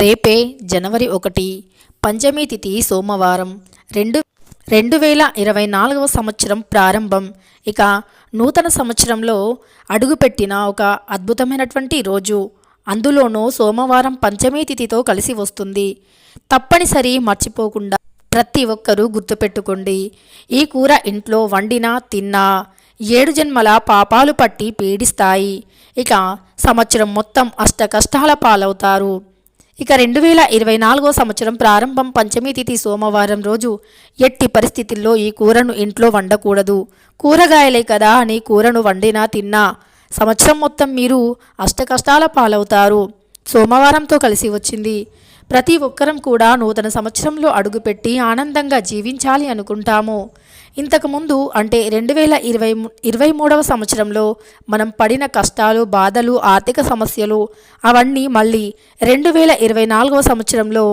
రేపే జనవరి ఒకటి పంచమి తిథి సోమవారం రెండు రెండు వేల ఇరవై నాలుగవ సంవత్సరం ప్రారంభం. ఇక నూతన సంవత్సరంలో అడుగుపెట్టిన ఒక అద్భుతమైనటువంటి రోజు. అందులోనూ సోమవారం పంచమి తిథితో కలిసి వస్తుంది. తప్పనిసరి మర్చిపోకుండా ప్రతి ఒక్కరూ గుర్తుపెట్టుకోండి. ఈ కూర ఇంట్లో వండినా తిన్నా ఏడు జన్మల పాపాలు పట్టి పీడిస్తాయి. ఇక సంవత్సరం మొత్తం అష్ట కష్టాల పాలవుతారు. ఇక రెండు వేల ఇరవై నాలుగో సంవత్సరం ప్రారంభం పంచమి తిథి సోమవారం రోజు ఎట్టి పరిస్థితుల్లో ఈ కూరను ఇంట్లో వండకూడదు. కూరగాయలే కదా అని కూరను వండినా తిన్నా సంవత్సరం మొత్తం మీరు అష్టకష్టాల పాలవుతారు. సోమవారంతో కలిసి వచ్చింది. ప్రతి ఒక్కరం కూడా నూతన సంవత్సరంలో అడుగుపెట్టి ఆనందంగా జీవించాలి అనుకుంటాము. ఇంతకుముందు అంటే రెండు వేల ఇరవై ఇరవై మూడవ సంవత్సరంలో మనం పడిన కష్టాలు బాధలు ఆర్థిక సమస్యలు అవన్నీ మళ్ళీ రెండు వేల ఇరవై నాలుగవ సంవత్సరంలో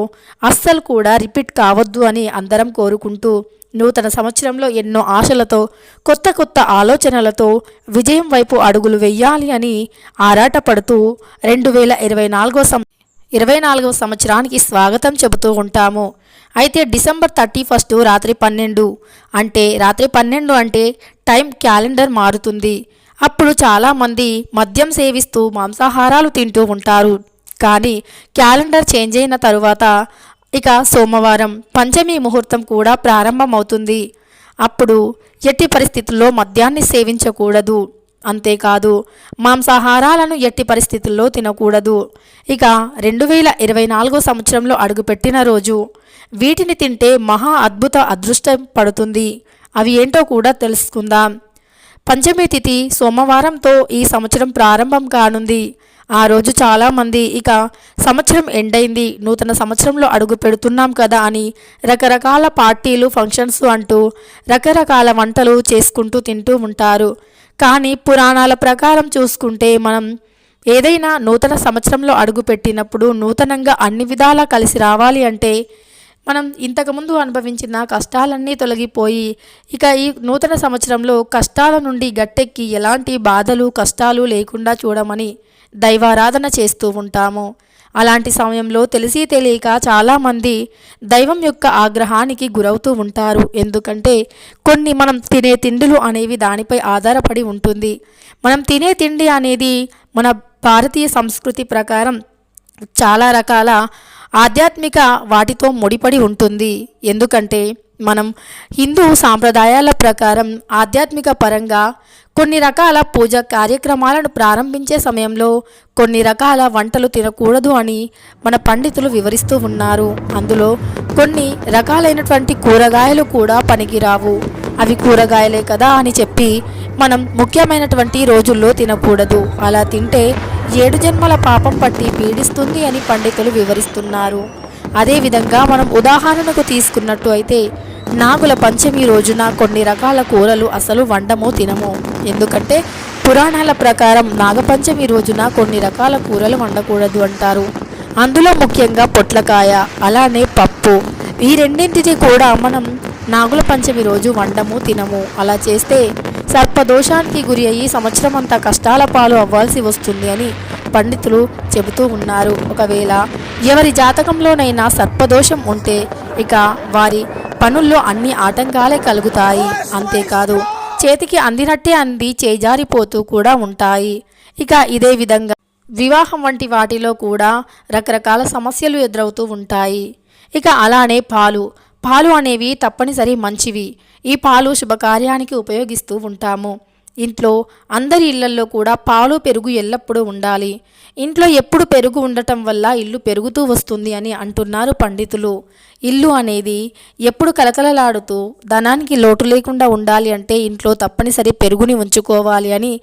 అస్సలు కూడా రిపీట్ కావద్దు అని అందరం కోరుకుంటూ నూతన సంవత్సరంలో ఎన్నో ఆశలతో కొత్త కొత్త ఆలోచనలతో విజయం వైపు అడుగులు వెయ్యాలి అని ఆరాటపడుతూ రెండు వేల ఇరవై నాలుగో సం ఇరవై నాలుగవ సంవత్సరానికి స్వాగతం చెబుతూ ఉంటాము. అయితే డిసెంబర్ థర్టీ ఫస్ట్ రాత్రి పన్నెండు అంటే రాత్రి పన్నెండు అంటే టైం క్యాలెండర్ మారుతుంది. అప్పుడు చాలామంది మద్యం సేవిస్తూ మాంసాహారాలు తింటూ ఉంటారు. కానీ క్యాలెండర్ చేంజ్ అయిన తరువాత ఇక సోమవారం పంచమి ముహూర్తం కూడా ప్రారంభమవుతుంది. అప్పుడు ఎట్టి పరిస్థితుల్లో మద్యాన్ని సేవించకూడదు. అంతేకాదు మాంసాహారాలను ఎట్టి పరిస్థితుల్లో తినకూడదు. ఇక రెండు వేల ఇరవై నాలుగో సంవత్సరంలో అడుగుపెట్టిన రోజు వీటిని తింటే మహా అద్భుత అదృష్టం పడుతుంది. అవి ఏంటో కూడా తెలుసుకుందాం. పంచమి తిథి సోమవారంతో ఈ సంవత్సరం ప్రారంభం కానుంది. ఆ రోజు చాలామంది ఇక సంవత్సరం ఎండైంది. నూతన సంవత్సరంలో అడుగు పెడుతున్నాం కదా అని రకరకాల పార్టీలు ఫంక్షన్స్ అంటూ రకరకాల వంటలు చేసుకుంటూ తింటూ ఉంటారు. కానీ పురాణాల ప్రకారం చూసుకుంటే మనం ఏదైనా నూతన సంవత్సరంలో అడుగు పెట్టినప్పుడు నూతనంగా అన్ని విధాలా కలిసి రావాలి అంటే మనం ఇంతకుముందు అనుభవించిన కష్టాలన్నీ తొలగిపోయి ఇక ఈ నూతన సంవత్సరంలో కష్టాల నుండి గట్టెక్కి ఎలాంటి బాధలు కష్టాలు లేకుండా చూడమని దైవారాధన చేస్తూ ఉంటాము. అలాంటి సమయంలో తెలిసి తెలియక చాలామంది దైవం యొక్క ఆగ్రహానికి గురవుతూ ఉంటారు. ఎందుకంటే కొన్ని మనం తినే తిండులు అనేవి దానిపై ఆధారపడి ఉంటుంది. మనం తినే తిండి అనేది మన భారతీయ సంస్కృతి ప్రకారం చాలా రకాల ఆధ్యాత్మిక వాటితో ముడిపడి ఉంటుంది. ఎందుకంటే మనం హిందూ సాంప్రదాయాల ప్రకారం ఆధ్యాత్మిక పరంగా కొన్ని రకాల పూజ కార్యక్రమాలను ప్రారంభించే సమయంలో కొన్ని రకాల వంటలు తినకూడదు అని మన పండితులు వివరిస్తూ ఉన్నారు. అందులో కొన్ని రకాలైనటువంటి కూరగాయలు కూడా పనికిరావు. అవి కూరగాయలే కదా అని చెప్పి మనం ముఖ్యమైనటువంటి రోజుల్లో తినకూడదు. అలా తింటే ఏడు జన్మల పాపం పట్టి పీడిస్తుంది అని పండితులు వివరిస్తున్నారు. అదేవిధంగా మనం ఉదాహరణకు తీసుకున్నట్టు అయితే నాగుల పంచమి రోజున కొన్ని రకాల కూరలు అసలు వండము తినము. ఎందుకంటే పురాణాల ప్రకారం నాగపంచమి రోజున కొన్ని రకాల కూరలు వండకూడదు అంటారు. అందులో ముఖ్యంగా పొట్లకాయ అలానే పప్పు. ఈ రెండింటిని కూడా మనం నాగుల పంచమి రోజు వండము తినము. అలా చేస్తే సర్పదోషానికి గురి అయ్యి సంవత్సరం అంతా కష్టాల పాలు అవ్వాల్సి వస్తుంది అని పండితులు చెబుతూ ఉన్నారు. ఒకవేళ ఎవరి జాతకంలోనైనా సర్పదోషం ఉంటే ఇక వారి పనుల్లో అన్ని ఆటంకాలే కలుగుతాయి. అంతేకాదు చేతికి అందినట్టే అంది చేజారిపోతూ కూడా ఉంటాయి. ఇక ఇదే విధంగా వివాహం వంటి వాటిలో కూడా రకరకాల సమస్యలు ఎదురవుతూ ఉంటాయి. ఇక అలానే పాలు పాలు అనేవి తప్పనిసరి మంచివి. ఈ పాలు శుభకార్యానికి ఉపయోగిస్తూ ఉంటాము. ఇంట్లో అందరి ఇళ్ళల్లో కూడా పాలు పెరుగు ఎల్లప్పుడూ ఉండాలి. ఇంట్లో ఎప్పుడు పెరుగు ఉండటం వల్ల ఇల్లు పెరుగుతూ వస్తుంది అని అంటున్నారు పండితులు. ఇల్లు అనేది ఎప్పుడు కలకలలాడుతూ ధనానికి లోటు లేకుండా ఉండాలి అంటే ఇంట్లో తప్పనిసరి పెరుగుని ఉంచుకోవాలి అని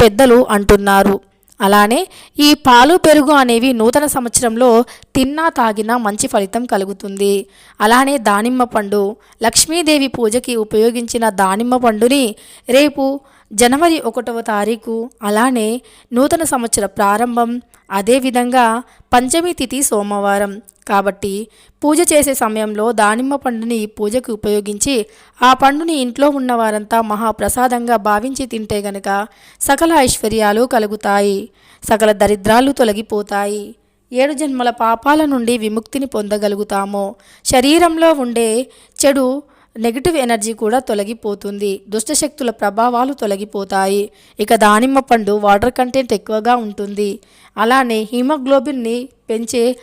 పెద్దలు అంటున్నారు. అలానే ఈ పాలు పెరుగు అనేవి నూతన సంవత్సరంలో తిన్నా తాగినా మంచి ఫలితం కలుగుతుంది. అలానే దానిమ్మ పండు లక్ష్మీదేవి పూజకి ఉపయోగించిన దానిమ్మ పండుని రేపు జనవరి ఒకటవ తారీఖు అలానే నూతన సంవత్సర ప్రారంభం అదేవిధంగా పంచమి తిథి సోమవారం. కాబట్టి పూజ చేసే సమయంలో దానిమ్మ పండుని పూజకు ఉపయోగించి ఆ పండుని ఇంట్లో ఉన్న వారంతా మహాప్రసాదంగా భావించి తింటే గనక సకల ఐశ్వర్యాలు కలుగుతాయి. సకల దరిద్రాలు తొలగిపోతాయి. ఏడు జన్మల పాపాల నుండి విముక్తిని పొందగలుగుతాము. శరీరంలో ఉండే చెడు నెగిటివ్ ఎనర్జీ కూడా తొలగిపోతుంది. దుష్టశక్తుల ప్రభావాలు తొలగిపోతాయి. ఇక దానిమ్మ పండు వాటర్ కంటెంట్ ఎక్కువగా ఉంటుంది. అలానే హీమోగ్లోబిన్ని పెంచే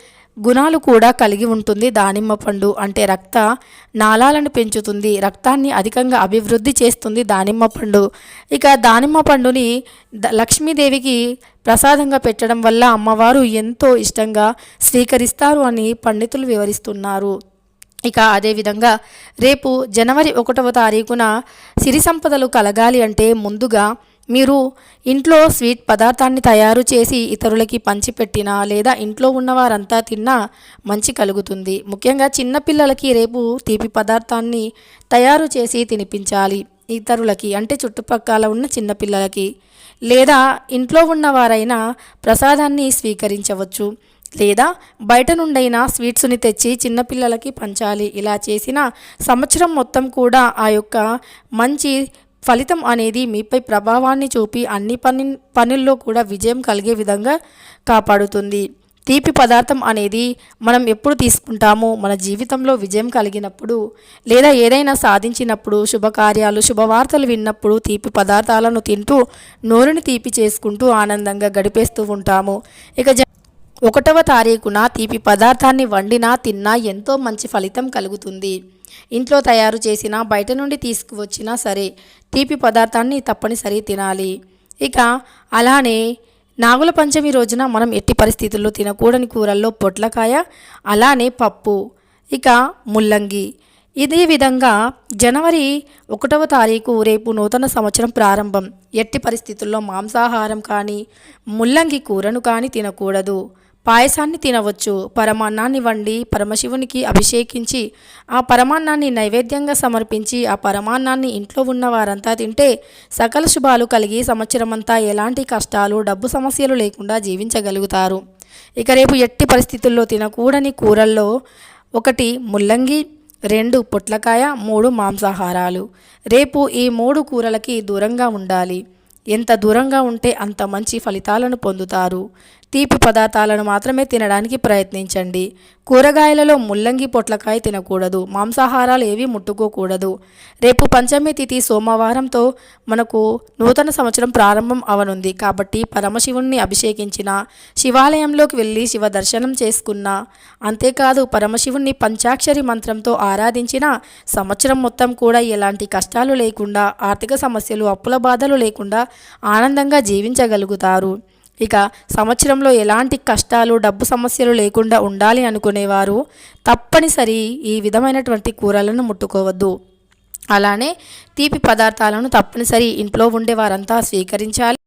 గుణాలు కూడా కలిగి ఉంటుంది దానిమ్మ పండు. అంటే రక్త నాళాలను పెంచుతుంది. రక్తాన్ని అధికంగా అభివృద్ధి చేస్తుంది దానిమ్మ పండు. ఇక దానిమ్మ పండుని ద- లక్ష్మీదేవికి ప్రసాదంగా పెట్టడం వల్ల అమ్మవారు ఎంతో ఇష్టంగా స్వీకరిస్తారు అని పండితులు వివరిస్తున్నారు. ఇక అదేవిధంగా రేపు జనవరి ఒకటవ తారీఖున సిరి సంపదలు కలగాలి అంటే ముందుగా మీరు ఇంట్లో స్వీట్ పదార్థాన్ని తయారు చేసి ఇతరులకి పంచిపెట్టినా లేదా ఇంట్లో ఉన్నవారంతా తిన్నా మంచి కలుగుతుంది. ముఖ్యంగా చిన్నపిల్లలకి రేపు తీపి పదార్థాన్ని తయారు చేసి తినిపించాలి ఇతరులకి అంటే చుట్టుపక్కల ఉన్న చిన్నపిల్లలకి లేదా ఇంట్లో ఉన్నవారైనా ప్రసాదాన్ని స్వీకరించవచ్చు. లేదా బయట నుండైనా స్వీట్స్ని తెచ్చి చిన్నపిల్లలకి పంచాలి. ఇలా చేసిన సంవత్సరం మొత్తం కూడా ఆ యొక్క మంచి ఫలితం అనేది మీపై ప్రభావాన్ని చూపి అన్ని పని పనుల్లో కూడా విజయం కలిగే విధంగా కాపాడుతుంది. తీపి పదార్థం అనేది మనం ఎప్పుడు తీసుకుంటామో మన జీవితంలో విజయం కలిగినప్పుడు లేదా ఏదైనా సాధించినప్పుడు శుభకార్యాలు శుభవార్తలు విన్నప్పుడు తీపి పదార్థాలను తింటూ నోరుని తీపి చేసుకుంటూ ఆనందంగా గడిపేస్తూ ఉంటాము. ఇక జ ఒకటవ తారీఖున తీపి పదార్థాన్ని వండినా తిన్నా ఎంతో మంచి ఫలితం కలుగుతుంది. ఇంట్లో తయారు చేసిన బయట నుండి తీసుకువచ్చినా సరే తీపి పదార్థాన్ని తప్పనిసరి తినాలి. ఇక అలానే నాగుల పంచమి రోజున మనం ఎట్టి పరిస్థితుల్లో తినకూడని కూరల్లో పొట్లకాయ అలానే పప్పు ఇక ముల్లంగి. ఇదే విధంగా జనవరి ఒకటవ తారీఖు రేపు నూతన సంవత్సరం ప్రారంభం. ఎట్టి పరిస్థితుల్లో మాంసాహారం కానీ ముల్లంగి కూరను కానీ తినకూడదు. పాయసాన్ని తినవచ్చు. పరమాన్నాన్ని వండి పరమశివునికి అభిషేకించి ఆ పరమాన్నాన్ని నైవేద్యంగా సమర్పించి ఆ పరమాన్నాన్ని ఇంట్లో ఉన్న వారంతా తింటే సకల శుభాలు కలిగి సంవత్సరమంతా ఎలాంటి కష్టాలు డబ్బు సమస్యలు లేకుండా జీవించగలుగుతారు. ఇక రేపు ఎట్టి పరిస్థితుల్లో తినకూడని కూరల్లో ఒకటి ముల్లంగి రెండు పొట్లకాయ మూడు మాంసాహారాలు. రేపు ఈ మూడు కూరలకి దూరంగా ఉండాలి. ఎంత దూరంగా ఉంటే అంత మంచి ఫలితాలను పొందుతారు. తీపి పదార్థాలను మాత్రమే తినడానికి ప్రయత్నించండి. కూరగాయలలో ముల్లంగి పొట్లకాయ తినకూడదు. మాంసాహారాలు ఏవి ముట్టుకోకూడదు. రేపు పంచమి తిథి సోమవారంతో మనకు నూతన సంవత్సరం ప్రారంభం అవనుంది. కాబట్టి పరమశివుణ్ణి అభిషేకించిన శివాలయంలోకి వెళ్ళి శివ దర్శనం చేసుకున్న అంతేకాదు పరమశివుణ్ణి పంచాక్షరి మంత్రంతో ఆరాధించిన సంవత్సరం మొత్తం కూడా ఎలాంటి కష్టాలు లేకుండా ఆర్థిక సమస్యలు అప్పుల బాధలు లేకుండా ఆనందంగా జీవించగలుగుతారు. ఇక సంవత్సరంలో ఎలాంటి కష్టాలు డబ్బు సమస్యలు లేకుండా ఉండాలి అనుకునేవారు తప్పనిసరి ఈ విధమైనటువంటి కూరలను ముట్టుకోవద్దు. అలానే తీపి పదార్థాలను తప్పనిసరి ఇంట్లో ఉండే వారంతా స్వీకరించాలి.